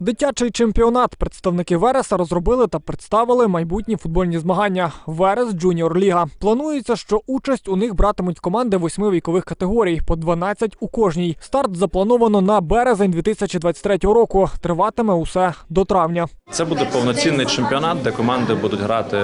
Дитячий чемпіонат представники Вереса розробили та представили майбутні футбольні змагання. Верес Джуніор Ліга. Планується, що участь у них братимуть команди восьми вікових категорій по 12 у кожній. Старт заплановано на березень 2023 року. Триватиме усе до травня. Це буде повноцінний чемпіонат, де команди будуть грати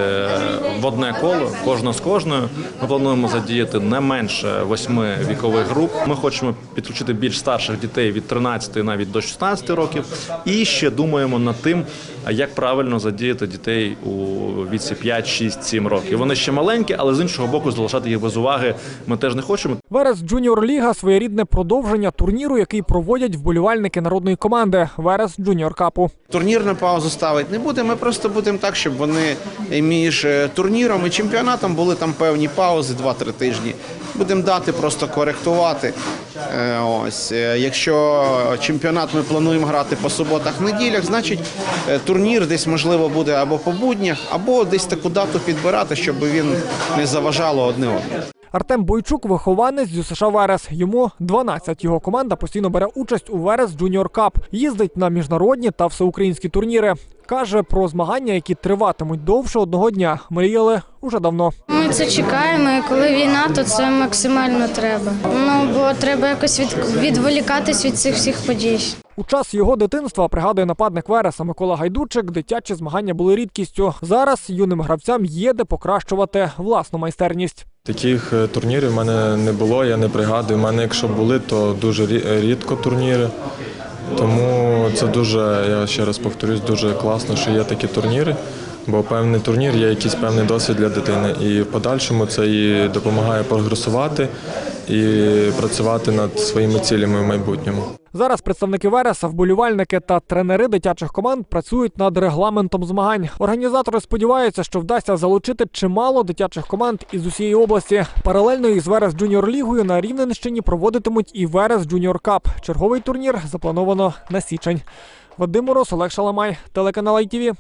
в одне коло, кожна з кожною. Ми плануємо задіяти не менше восьми вікових груп. Ми хочемо підключити більш старших дітей від 13 навіть до 16 років. І ще думаємо над тим, як правильно задіяти дітей у віці 5, 6, 7 років. Вони ще маленькі, але з іншого боку, залишати їх без уваги ми теж не хочемо. Верес Джуніор Ліга своєрідне продовження турніру, який проводять вболівальники народної команди Верес Джуніор Капу. Турнір на паузу ставити не будемо. Ми просто будемо так, щоб вони між е, турніром і чемпіонатом були там певні паузи 2-3 тижні. Будемо дати просто коректувати. Е, Ось е, якщо чемпіонат ми плануємо грати по суботах, неділях, значить е, турнір десь можливо буде або по буднях, або десь таку дату підбирати, щоб він не заважало одне одному. Артем Бойчук вихованець з США Верес. Йому 12. Його команда постійно бере участь у Верес Джуніор Кап. Їздить на міжнародні та всеукраїнські турніри. Каже про змагання, які триватимуть довше одного дня. Мріяли уже давно. Ми це чекаємо, і коли війна, то це максимально треба. Ну бо треба якось від, відволікатись від цих всіх подій. У час його дитинства пригадує нападник Вереса Микола Гайдучик. Дитячі змагання були рідкістю. Зараз юним гравцям є де покращувати власну майстерність. Таких е, турнірів в мене не було, я не пригадую. У мене, якщо були, то дуже рідко турніри. Тому це дуже, я ще раз повторюсь, дуже класно, що є такі турніри. Бо певний турнір є якийсь певний досвід для дитини. І в подальшому це і допомагає прогресувати і працювати над своїми цілями в майбутньому. Зараз представники Вереса, вболівальники та тренери дитячих команд працюють над регламентом змагань. Організатори сподіваються, що вдасться залучити чимало дитячих команд із усієї області. Паралельно із Верес Джуніор Лігою на Рівненщині проводитимуть і Верес Джуніор Кап. Черговий турнір заплановано на січень. Вадим Мороз, Олег Шаламай, телеканал ITV.